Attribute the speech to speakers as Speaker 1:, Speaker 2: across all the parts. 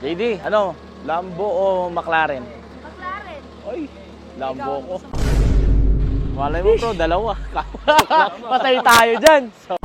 Speaker 1: JD, ano? Lambo o McLaren?
Speaker 2: McLaren.
Speaker 1: Oy, Lambo ko. Malay mo bro, dalawa. Patay tayo dyan. So,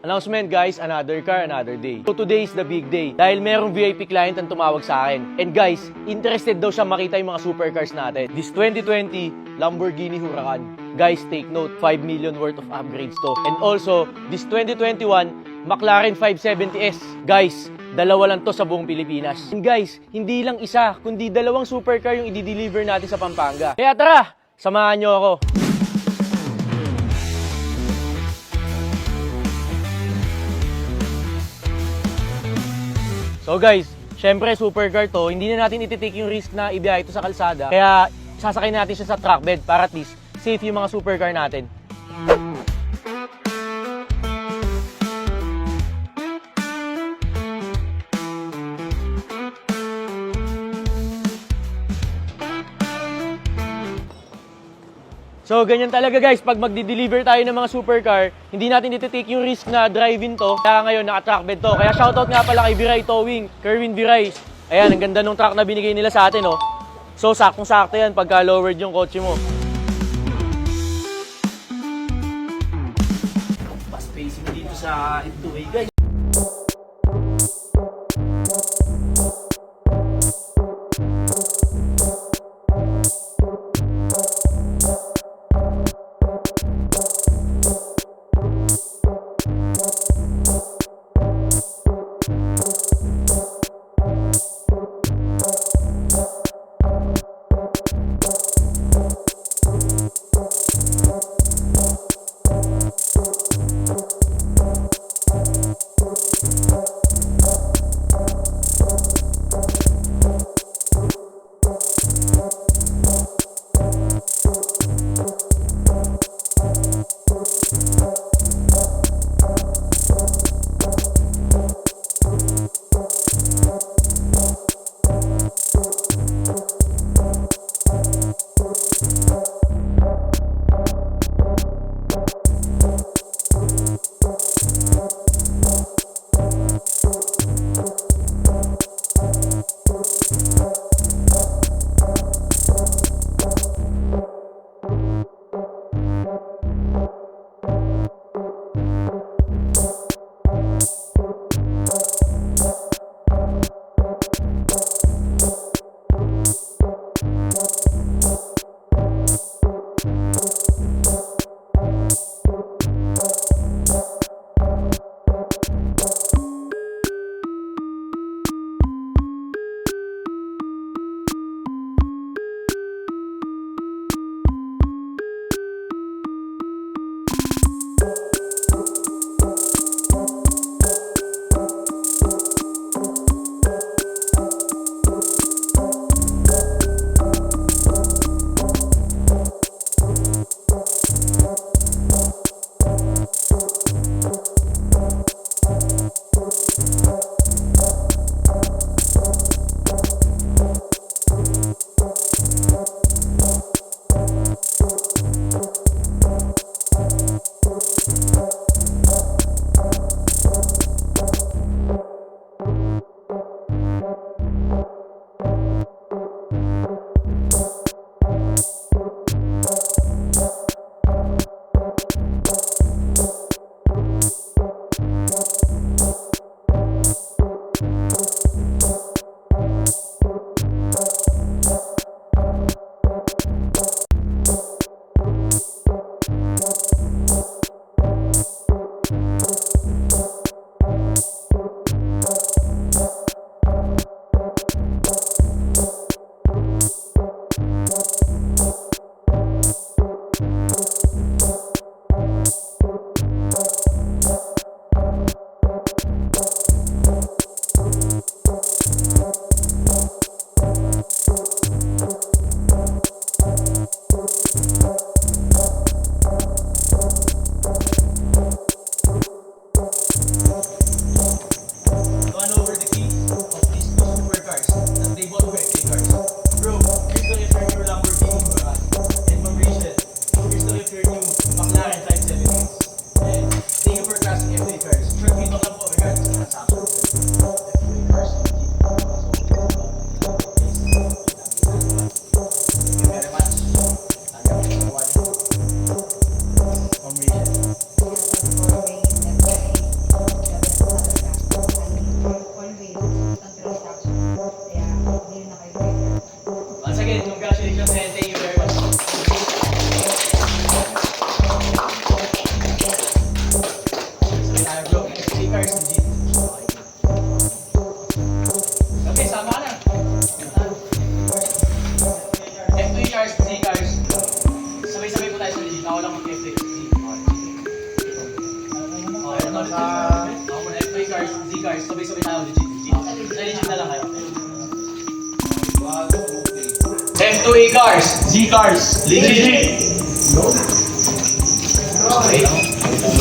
Speaker 3: Announcement guys, another car, another day. So today is the big day dahil merong VIP client ang tumawag sa akin. And guys, interested daw siya makita yung mga supercars natin. This 2020 Lamborghini Huracan. Guys, take note, 5 million worth of upgrades to. And also, this 2021 McLaren 570S. Guys, dalawa lang to sa buong Pilipinas. And guys, hindi lang isa, kundi dalawang supercar yung i-deliver natin sa Pampanga. Kaya tara, samahan nyo ako. So guys, syempre supercar to, hindi na natin ititik yung risk na ibiyahe ito sa kalsada. Kaya sasakay natin siya sa truck bed para at least safe yung mga supercar natin. So, ganyan talaga guys, pag magdi-deliver tayo ng mga supercar, hindi natin iti-take yung risk na drive-in to. Kaya ngayon, naka-truck bed to. Kaya shoutout nga pala kay Viray Towing, Kerwin Viray. Ayan, ang ganda ng truck na binigay nila sa atin, oh. So, saktong-sakto yan pagka lowered yung kotse mo. Mas spacing dito sa F2A, guys. Cars, sabay-sabay tayo. Legit. Ay, legit na lang kayo. F2A cars, Z cars, legit. Okay.